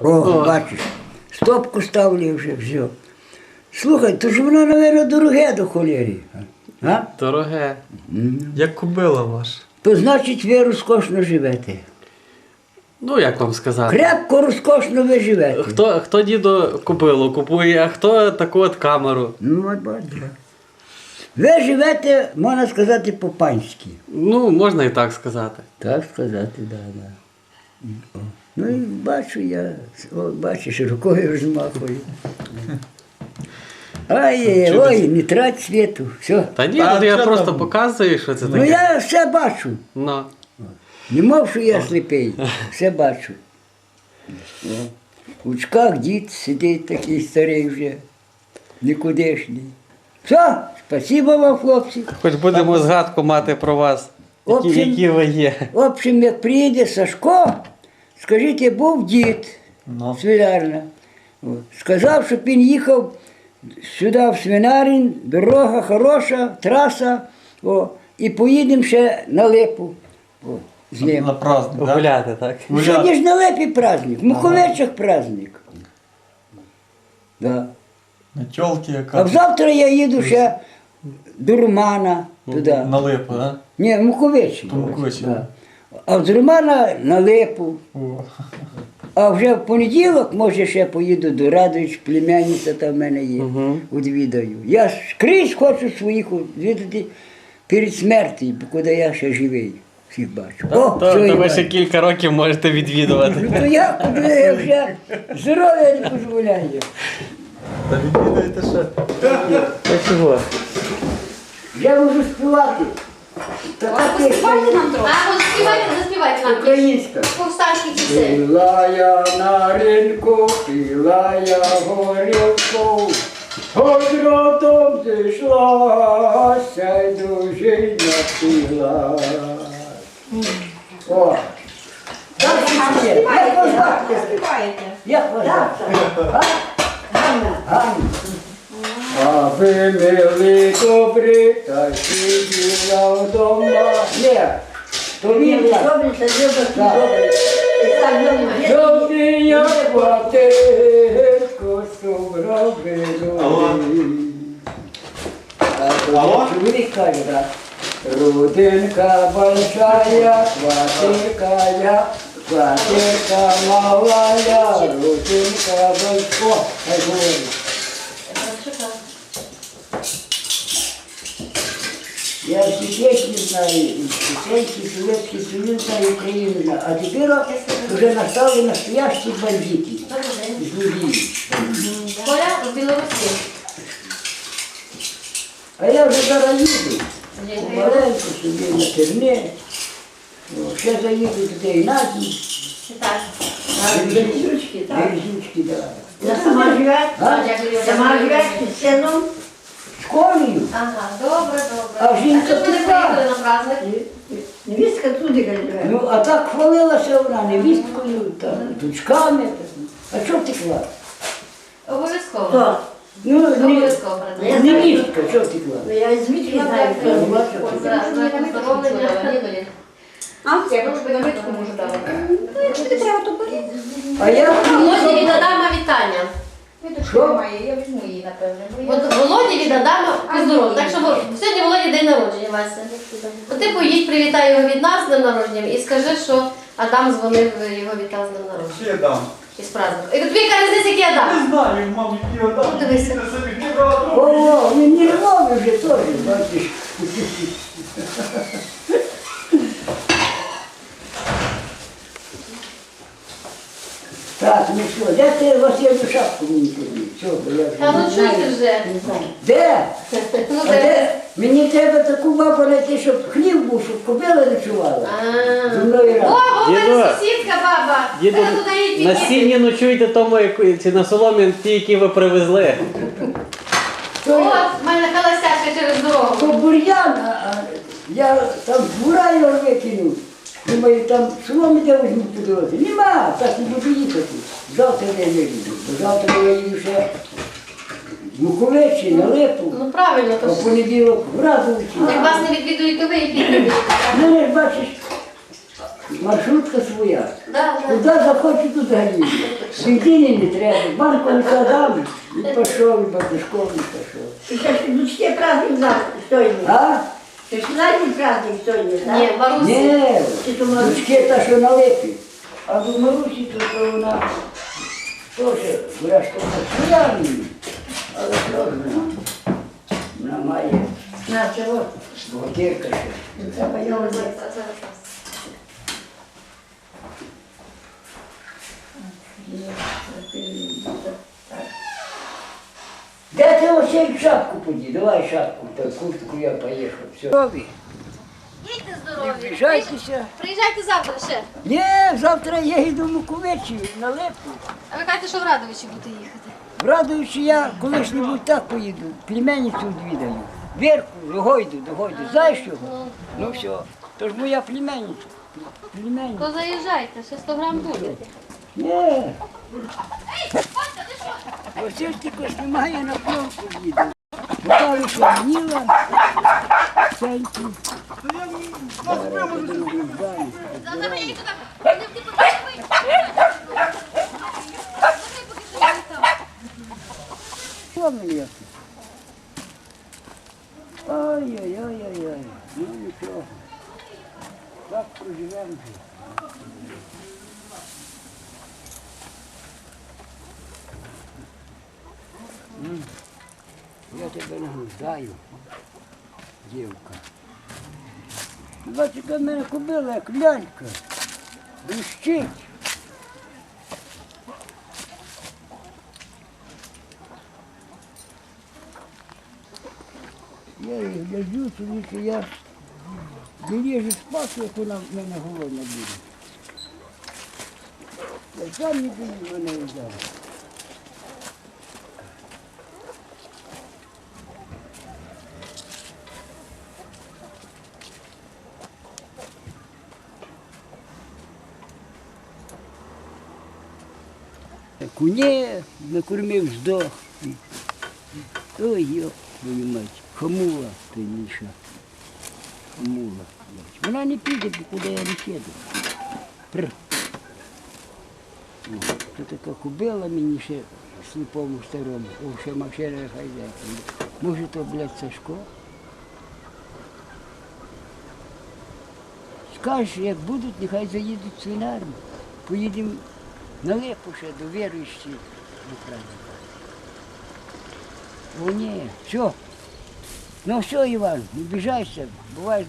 О, бачиш, стопку ставлю вже, все. Слухай, то ж воно, мабуть, дороге до холєрі. А? Дороге. Як кубила ваш. То значить ви розкошно живете. Ну, як вам сказати? Крепко розкошно ви живете. Хто, хто дідо купило купує, а хто таку от камеру? Ну, от бачите. Ви живете, можна сказати, по-панськи. Ну, можна і так сказати. Так сказати, да, да. Ну і бачу я, о, бачиш, рукою розмахую. Ай, ой, не трать світу. Все. Та ні, ну, я що просто там? показую, що це Ну таке. я все бачу. Ну. Не мов, що я сліпий, все бачу. О. У очках дід сидить такий старий вже, нікудишній. Все, спасибо вам, хлопці. Хоч будемо згадку мати про вас, які, Общем- які ви є. В общем, як приїде Сашко, скажіть, був дід Ну. свинарна. Сказав, щоб він їхав сюди, в свинарин, дорога хороша, траса, о, і поїдемо ще на липу. О, з ним. На праздник, да? Гуляти, так? Сьогодні ж на липі праздник, в Муховечах праздник. Да. На тьолки А завтра я їду ще до Романа туди. На липу, да? Ні, в Муховичі. В Муховичі. Да. А з Романа на липу. А вже в понеділок, може, ще поїду до Радович, племянниця там в мене є, відвідаю. Я скрізь хочу своїх відвідати перед смертю, куди я ще живий. Всіх бачу. То, все, то ви ще кілька років можете відвідувати. Ну то я куди я вже здоров'я не дозволяє. Та відвідаєте ще. Та чого? Я можу співати. Заспівайте пісня нам трохи. А, от співайте, заспівайте нам. українська. Повстанські пісень. Пила я на ринку, пила я горілку, Хоч родом зійшлася, й дружина пила. О! Дальше ще. Як вас? Як вас звати? Ганна. Ганна. А ви мили добрі, та сиділа вдома. Ні, то він так. Так. Добрий я платинку сумробину. Алло? Чоловік каже, брат. Рудинка большая, квартирка квартирка малая, рудинка большая. Знаю, і Пісеньки, Совєтський Союз знаю, Україну. А тепер вже настали настоящі бандити. Злодії. Коля в Білорусі. А я вже зараз їду. Помаленьку собі на терне. О, Ще заїду туди і на дні. Так. Березючки, так. Березючки, так. Сама живе, сама живе з сином. Ага, добре, добре. А жінка що ж ви не пішла? приїхали на праздник? Невістка туди живе. Ну, а так хвалилася вона невісткою, там, дочками. А чого втекла? Обов'язково. Хто? Ну, не, Обов'язково. Я невістка, чого втекла? Ну, Я звідки знаю, хто Ну, живе. бачу. Знаєте, здоровлення. А? Я просто на митку можу дати. Ну, якщо тобі треба, то бери. А я Володі від Адама вітання. Що? Я візьму її, напевно. От Володі від Адама і здоров'я. Так що Вол- сьогодні Володі день народження, Вася. От ти поїдь, привітай його від нас з днем народження і скажи, що Адам дзвонив, його вітав з днем народження. Ще дам. Із праздником. І тобі яка різниця, який Адам? Не знаю, мам, які я дам. Ну, дивися. Дивіться собі, кібрату. О, він нервовий вже теж, бачиш. Так, ну що, де ти Василю шапку мені тобі? Що, бо я вже Та ну не знаю. вже. Де? Ну, А де? де? Мені треба таку бабу знайти, щоб хліб був, щоб кобила ночувала. А. Зі мною О, разом. о, в мене сусідка баба. Діду, Треба туди їдь на підійти. сіні ночуйте тому, яку- чи на соломі ті, які ви привезли. То я- От, в мене холостячка через дорогу. То бур'ян, а, а я там з двора його викинув. Думаю, там соломи де візьму по дорозі. Нема, так не буду їхати. Завтра я не їду. Бо завтра я їду ще в Муковечі, на Липу, Ну правильно, а то в ж. понеділок в Радовичі. Як вас не відвідують, то ви їх відвідуєте. Ну, не бачиш, маршрутка своя. Да, да. Куди захочу, туди їду. Бензини не треба, банку не кладав, і пішов, і батюшков, і пішов. Сейчас дочке праздник завтра, сьогодні. А? Це ж знаєте праздник сьогодні, так? Ні, Марусі. Ні, дочки та, що на липі. А до Марусі, то, то вона теж, врешті, своя мені. Але все одно, вона має На чого? бухгалтерка ще. Треба його Зараз, взяти. зараз. Де ти ось шапку поді? Давай шапку, та куртку я поїхав. Все. Вбіжайтеся. Приїжджайте завтра ще. Ні, завтра я йду в Муковичі на Липу. А ви кажете, що в Радовичі будете їхати. Врадуючи, я колись-небудь так поїду, племянницю відвідаю. Вірку, Гойду, до Гойду. Знаєш його? Ну все. То ж моя племянниця. Племянниця. То заїжджайте, ще 100 грам буде. Ні. Василь тільки знімає на пленку їду. Покажу, що вніла. Сеньки. Що мені? Ой-ой-ой-ой-ой. Ну нічого. Так проживемо. Я тебе нагнуждаю, дівка. Бачите, мене кобила, як лялька. Блищить. Я її гляджу, тому що я не лежу спати, як вона в мене голодна буде. Я сам не бою мене взяв. Куне накормив здох. Ой, йоп, твою мать. Хамула ти Міша. Хамула. Вона не піде, куди я не піду. То така кубила мені ще сліпому старому. О, ще машина хазяйка. Може то, блядь, Сашко? Скажеш, як будуть, нехай заїдуть в. Поїдемо на липу ще до віруючих до праздника. О, ні, все. Ну все, Іван, не біжайся, бувай.